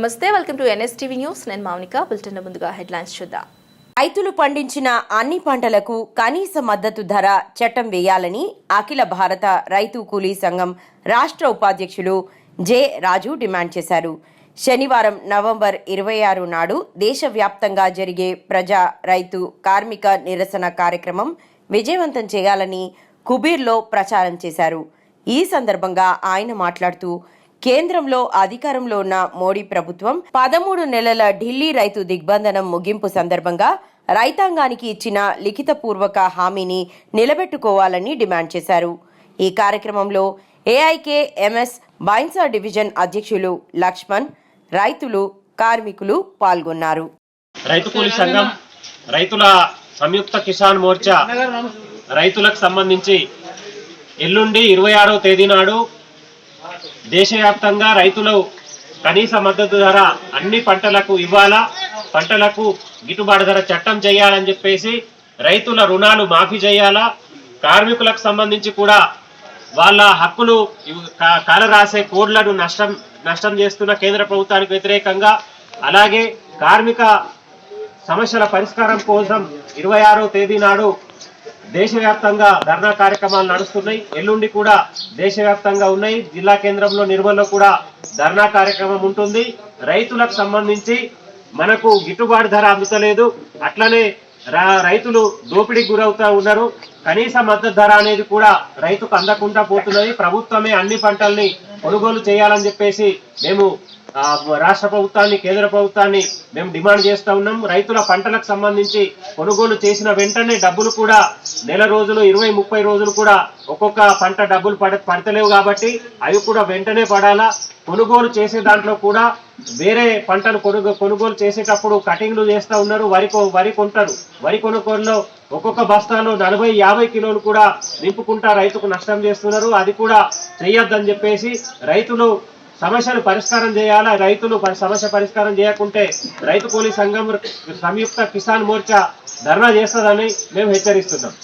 నమస్తే welcome to NSTV news. నేను Mounika bulletin ముందుగా హెడ్లైన్స్ చూద్దాం. రైతులు పండించిన అన్ని పంటలకు కనీస మద్దతు ధర చట్టం వేయాలని అఖిల భారత రైతు కూలీ సంఘం రాష్ట్ర ఉపాధ్యక్షులు జె రాజు డిమాండ్ చేశారు. శనివారం నవంబర్ ఇరవై ఆరు నాడు దేశవ్యాప్తంగా జరిగే ప్రజా రైతు కార్మిక నిరసన కార్యక్రమం విజయవంతం చేయాలని కుబీర్లో ప్రచారం చేశారు. ఈ సందర్భంగా ఆయన మాట్లాడుతూ కేంద్రంలో అధికారంలో ఉన్న మోడీ ప్రభుత్వం పదమూడు నెలల ఢిల్లీ రైతు దిగ్బంధనం ముగింపు సందర్భంగా రైతాంగానికి ఇచ్చిన లిఖితపూర్వక హామీని నిలబెట్టుకోవాలని డిమాండ్ చేశారు. ఈ కార్యక్రమంలో ఏఐకే ఎంఎస్ బైన్సా డివిజన్ అధ్యక్షులు లక్ష్మణ్ రైతులు కార్మికులు పాల్గొన్నారు. రైతు కూలి సంఘం రైతుల సంయుక్త కిసాన్ మోర్చా రైతులకు సంబంధించి ఎల్లుండి ఇరవై ఆరవ తేదీ నాడు దేశవ్యాప్తంగా రైతులు కనీస మద్దతు ధర అన్ని పంటలకు ఇవ్వాలా? పంటలకు గిట్టుబాటు ధర చట్టం చేయాలని చెప్పేసి రైతుల రుణాలు మాఫీ చేయాలా? కార్మికులకు సంబంధించి కూడా వాళ్ళ హక్కులు కాల కా- కాలరాసే కోడ్లను నష్టం నష్టం చేస్తున్న కేంద్ర ప్రభుత్వానికి వ్యతిరేకంగా అలాగే కార్మిక సమస్యల పరిష్కారం కోసం ఇరవై ఆరో తేదీ నాడు దేశవ్యాప్తంగా ధర్నా కార్యక్రమాలు నడుస్తున్నాయి. ఎల్లుండి కూడా దేశవ్యాప్తంగా ఉన్నాయి. జిల్లా కేంద్రంలో నిర్మల్లో కూడా ధర్నా కార్యక్రమం ఉంటుంది. రైతులకు సంబంధించి మనకు గిట్టుబాటు ధర అందుతలేదు అట్లనే రా- రైతులు దోపిడీకి గురవుతూ ఉన్నారు. కనీస మద్దతు ధర అనేది కూడా రైతుకు అందకుండా పోతున్నది. ప్రభుత్వమే అన్ని పంటల్ని కొనుగోలు చేయాలని చెప్పేసి మేము రాష్ట్ర ప్రభుత్వాన్ని కేంద్ర ప్రభుత్వాన్ని మేము డిమాండ్ చేస్తూ ఉన్నాం. రైతుల పంటలకు సంబంధించి కొనుగోలు చేసిన వెంటనే డబ్బులు కూడా నెల రోజులు ఇరవై ముప్పై రోజులు కూడా ఒక్కొక్క పంట డబ్బులు పడ పడతలేవు కాబట్టి అవి కూడా వెంటనే పడాలా. కొనుగోలు చేసే దాంట్లో కూడా వేరే పంటను కొనుగో కొనుగోలు చేసేటప్పుడు కటింగ్లు చేస్తూ ఉన్నారు. వరి వరి కొంటారు. వరి కొనుగోలులో ఒక్కొక్క బస్తాలో నలభై యాభై కిలోలు కూడా నింపుకుంటా రైతుకు నష్టం చేస్తున్నారు. అది కూడా చెయ్యొద్దని చెప్పేసి రైతులు సమస్యలు పరిష్కారం చేయాలా? రైతులు సమస్య పరిష్కారం చేయకుంటే రైతు కూలీ సంఘం సంయుక్త కిసాన్ మోర్చా ధర్నా చేస్తుందని మేము హెచ్చరిస్తున్నాం.